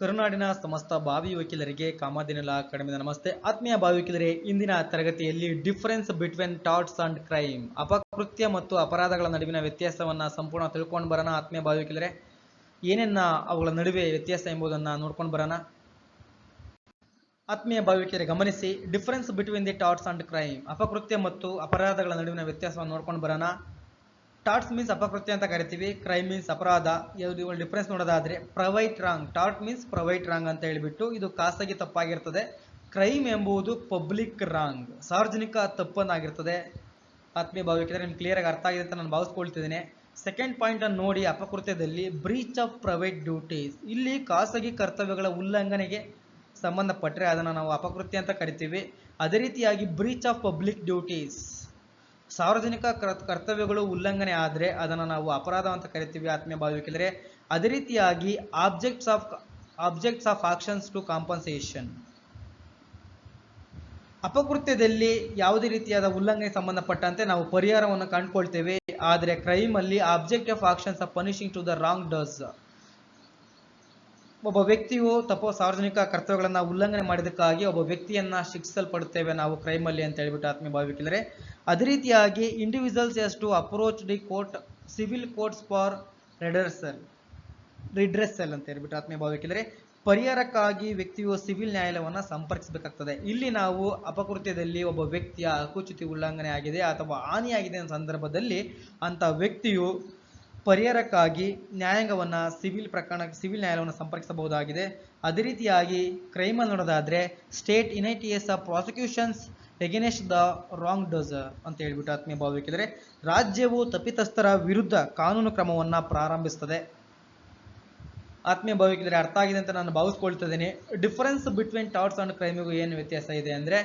ಕರುನಾಡಿನ ಸಮಸ್ತ ಭಾವಿ ವಕೀಲರಿಗೆ ಕಾಮದಿನಲ ಕಡಿಮೆ ನಮಸ್ತೆ. ಆತ್ಮೀಯ ಭಾವಿ ವಕೀಲರೇ, ಇಂದಿನ ತರಗತಿಯಲ್ಲಿ difference between torts and crime ಅಪಕೃತ್ಯ ಮತ್ತು ಅಪರಾಧಗಳ ನಡುವಿನ ವ್ಯತ್ಯಾಸವನ್ನ ಸಂಪೂರ್ಣ ತಿಳ್ಕೊಂಡು ಬರೋಣ ಆತ್ಮೀಯ ಭಾವಿ ವಕೀಲರೇ. ಏನೇನ ಅವುಗಳ ನಡುವೆ ವ್ಯತ್ಯಾಸ ಎಂಬುದನ್ನ ನೋಡ್ಕೊಂಡು ಬರೋಣ. ಆತ್ಮೀಯ ಭಾವಿ ವಕೀಲರೇ, ಗಮನಿಸಿ difference between the torts and crime ಅಪಕೃತ್ಯ ಮತ್ತು ಅಪರಾಧಗಳ ನಡುವಿನ ವ್ಯತ್ಯಾಸವನ್ನು ನೋಡ್ಕೊಂಡು ಬರೋಣ. ಟಾಟ್ಸ್ ಮೀನ್ಸ್ ಅಪಕೃತ್ಯ ಅಂತ ಕರಿತೀವಿ ಕ್ರೈಮ್ ಮೀನ್ಸ್ ಅಪರಾಧ ಇವುಗಳ ಡಿಫರೆನ್ಸ್ ನೋಡೋದಾದ್ರೆ ಪ್ರವೈಟ್ ರಾಂಗ್ ಟಾಟ್ ಮೀನ್ಸ್ ಪ್ರವೈಟ್ ರಾಂಗ್ ಅಂತ ಹೇಳಿಬಿಟ್ಟು ಇದು ಖಾಸಗಿ ತಪ್ಪಾಗಿರ್ತದೆ. ಕ್ರೈಮ್ ಎಂಬುದು ಪಬ್ಲಿಕ್ ರಾಂಗ್ ಸಾರ್ವಜನಿಕ ತಪ್ಪನ್ನಾಗಿರ್ತದೆ. ಆತ್ಮೀಯ ಭಾವಿಕಿದ್ರೆ ನಿಮ್ಗೆ ಕ್ಲಿಯರ್ ಆಗಿ ಅರ್ಥ ಆಗಿದೆ ಅಂತ ನಾನು ಭಾವಿಸ್ಕೊಳ್ತಿದ್ದೇನೆ. ಸೆಕೆಂಡ್ ಪಾಯಿಂಟ್ ಅನ್ನು ನೋಡಿ ಅಪಕೃತ್ಯದಲ್ಲಿ ಬ್ರೀಚ್ ಆಫ್ ಪ್ರೈವೇಟ್ ಡ್ಯೂಟೀಸ್ ಇಲ್ಲಿ ಖಾಸಗಿ ಕರ್ತವ್ಯಗಳ ಉಲ್ಲಂಘನೆಗೆ ಸಂಬಂಧಪಟ್ಟರೆ ಅದನ್ನು ನಾವು ಅಪಕೃತ್ಯ ಅಂತ ಕರಿತೀವಿ. ಅದೇ ರೀತಿಯಾಗಿ ಬ್ರೀಚ್ ಆಫ್ ಪಬ್ಲಿಕ್ ಡ್ಯೂಟೀಸ್ ಸಾರ್ವಜನಿಕ ಕರ್- ಕರ್ತವ್ಯಗಳು ಉಲ್ಲಂಘನೆ ಆದರೆ ಅದನ್ನು ನಾವು ಅಪರಾಧ ಅಂತ ಕರಿತೀವಿ ಆತ್ಮೀಯ ಭಾವಿಕಿದ್ರೆ ಅದೇ ರೀತಿಯಾಗಿ objects of objects of actions to compensation ಅಪಕೃತ್ಯದಲ್ಲಿ ಯಾವುದೇ ರೀತಿಯಾದ ಉಲ್ಲಂಘನೆ ಸಂಬಂಧಪಟ್ಟಂತೆ ನಾವು ಪರಿಹಾರವನ್ನು ಕಂಡುಕೊಳ್ತೇವೆ. ಆದರೆ ಕ್ರೈಮ್ ಅಲ್ಲಿ object of actions of punishing to the wrongdoers ಒಬ್ಬ ವ್ಯಕ್ತಿಯು ತಪ್ಪು ಸಾರ್ವಜನಿಕ ಕರ್ತವ್ಯಗಳನ್ನು ಉಲ್ಲಂಘನೆ ಮಾಡಿದಕ್ಕಾಗಿ ಒಬ್ಬ ವ್ಯಕ್ತಿಯನ್ನ ಶಿಕ್ಷಿಸಲ್ಪಡುತ್ತೇವೆ ನಾವು ಕ್ರೈಮ್ ಅಲ್ಲಿ ಅಂತ ಹೇಳ್ಬಿಟ್ಟು ಆತ್ಮೀಯ ಭಾವಿಕಿದರೆ ಅದೇ ರೀತಿಯಾಗಿ individuals has to approach the court civil courts for redressal redressal ಅಂತ ಹೇಳ್ಬಿಟ್ಟು ಆತ್ಮೀಯ ಭಾವಿಕಿದರೆ ಪರಿಹಾರಕ್ಕಾಗಿ ವ್ಯಕ್ತಿಯು ಸಿವಿಲ್ ನ್ಯಾಯಾಲಯವನ್ನ ಸಂಪರ್ಕಿಸಬೇಕಾಗ್ತದೆ. ಇಲ್ಲಿ ನಾವು ಅಪಕೃತ್ಯದಲ್ಲಿ ಒಬ್ಬ ವ್ಯಕ್ತಿಯ ಹಕ್ಕುಚ್ಯುತಿ ಉಲ್ಲಂಘನೆ ಆಗಿದೆ ಅಥವಾ ಹಾನಿಯಾಗಿದೆ ಅನ್ನೋ ಸಂದರ್ಭದಲ್ಲಿ ಅಂತ ವ್ಯಕ್ತಿಯು ಪರಿಹಾರಕ್ಕಾಗಿ ನ್ಯಾಯಾಂಗವನ್ನು ಸಿವಿಲ್ ಪ್ರಕರಣ ಸಿವಿಲ್ ನ್ಯಾಯಾಲಯವನ್ನು ಸಂಪರ್ಕಿಸಬಹುದಾಗಿದೆ. ಅದೇ ರೀತಿಯಾಗಿ ಕ್ರೈಮ್ ನೋಡೋದಾದರೆ state initiates of prosecutions against the wrongdoers ಅಂತ ಹೇಳ್ಬಿಟ್ಟು ಆತ್ಮೀಯ ಭಾವಿಕಿದರೆ ರಾಜ್ಯವು ತಪ್ಪಿತಸ್ಥರ ವಿರುದ್ಧ ಕಾನೂನು ಕ್ರಮವನ್ನು ಪ್ರಾರಂಭಿಸುತ್ತದೆ ಆತ್ಮೀಯ ಭಾವಿಕಿದರೆ ಅರ್ಥ ಆಗಿದೆ ಅಂತ ನಾನು ಭಾವಿಸ್ಕೊಳ್ತಿದ್ದೇನೆ. ಡಿಫರೆನ್ಸ್ ಬಿಟ್ವೀನ್ ಟಾಟ್ಸ್ ಅಂಡ್ ಕ್ರೈಮಿಗೂ ಏನು ವ್ಯತ್ಯಾಸ ಇದೆ ಅಂದ್ರೆ,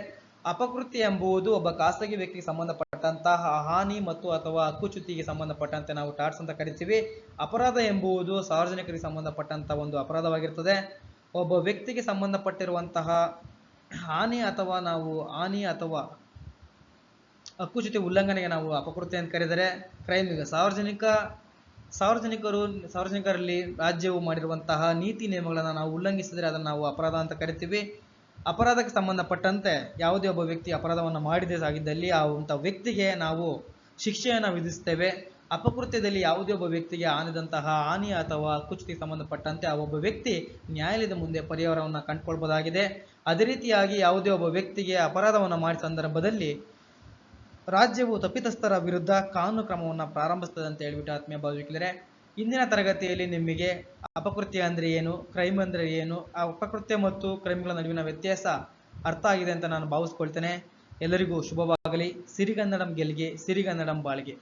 ಅಪಕೃತಿ ಎಂಬುದು ಒಬ್ಬ ಖಾಸಗಿ ವ್ಯಕ್ತಿಗೆ ಸಂಬಂಧಪಟ್ಟಂತಹ ಹಾನಿ ಮತ್ತು ಅಥವಾ ಹಕ್ಕುಚ್ಯುತಿಗೆ ಸಂಬಂಧಪಟ್ಟಂತೆ ನಾವು ಟಾಟ್ಸ್ ಅಂತ ಕರಿತೀವಿ. ಅಪರಾಧ ಎಂಬುವುದು ಸಾರ್ವಜನಿಕರಿಗೆ ಸಂಬಂಧಪಟ್ಟಂತಹ ಒಂದು ಅಪರಾಧವಾಗಿರ್ತದೆ. ಒಬ್ಬ ವ್ಯಕ್ತಿಗೆ ಸಂಬಂಧಪಟ್ಟಿರುವಂತಹ ಹಾನಿ ಅಥವಾ ನಾವು ಹಾನಿ ಅಥವಾ ಹಕ್ಕುಚ್ಯುತಿ ಉಲ್ಲಂಘನೆಗೆ ನಾವು ಅಪಕೃತ್ಯ ಅಂತ ಕರೆದರೆ ಕ್ರೈಮ್ ಈಗ ಸಾರ್ವಜನಿಕ, ಸಾರ್ವಜನಿಕರು, ಸಾರ್ವಜನಿಕರಲ್ಲಿ ರಾಜ್ಯವು ಮಾಡಿರುವಂತಹ ನೀತಿ ನಿಯಮಗಳನ್ನು ನಾವು ಉಲ್ಲಂಘಿಸಿದರೆ ಅದನ್ನು ನಾವು ಅಪರಾಧ ಅಂತ ಕರಿತೀವಿ. ಅಪರಾಧಕ್ಕೆ ಸಂಬಂಧಪಟ್ಟಂತೆ ಯಾವುದೇ ಒಬ್ಬ ವ್ಯಕ್ತಿ ಅಪರಾಧವನ್ನು ಮಾಡಿದೆ ಆಗಿದ್ದಲ್ಲಿ ಆ ಅಂತ ವ್ಯಕ್ತಿಗೆ ನಾವು ಶಿಕ್ಷೆಯನ್ನು ವಿಧಿಸ್ತೇವೆ. ಅಪಕೃತ್ಯದಲ್ಲಿ ಯಾವುದೇ ಒಬ್ಬ ವ್ಯಕ್ತಿಗೆ ಆನಿದಂತಹ ಹಾನಿ ಅಥವಾ ಹಕ್ಕುಚ್ಯುತಿಗೆ ಸಂಬಂಧಪಟ್ಟಂತೆ ಆ ಒಬ್ಬ ವ್ಯಕ್ತಿ ನ್ಯಾಯಾಲಯದ ಮುಂದೆ ಪರಿಹಾರವನ್ನು ಕಂಡುಕೊಳ್ಬಹುದಾಗಿದೆ. ಅದೇ ರೀತಿಯಾಗಿ ಯಾವುದೇ ಒಬ್ಬ ವ್ಯಕ್ತಿಗೆ ಅಪರಾಧವನ್ನು ಮಾಡಿದ ಸಂದರ್ಭದಲ್ಲಿ ರಾಜ್ಯವು ತಪ್ಪಿತಸ್ಥರ ವಿರುದ್ಧ ಕಾನೂನು ಕ್ರಮವನ್ನು ಪ್ರಾರಂಭಿಸ್ತದೆ ಅಂತ ಹೇಳ್ಬಿಟ್ಟು ಆತ್ಮೀಯ ಭಾವಿಕಿದರೆ ಇಂದಿನ ತರಗತಿಯಲ್ಲಿ ನಿಮಗೆ ಅಪಕೃತ್ಯ ಅಂದರೆ ಏನು, ಕ್ರೈಮ್ ಅಂದರೆ ಏನು ಆ ಅಪಕೃತ್ಯ ಮತ್ತು ಕ್ರೈಮ್ಗಳ ನಡುವಿನ ವ್ಯತ್ಯಾಸ ಅರ್ಥ ಆಗಿದೆ ಅಂತ ನಾನು ಭಾವಿಸ್ಕೊಳ್ತೇನೆ. ಎಲ್ಲರಿಗೂ ಶುಭವಾಗಲಿ. ಸಿರಿಗನ್ನಡಂ ಗೆಲ್ಗೆ ಸಿರಿಗನ್ನಡಂ ಬಾಳ್ಗೆ.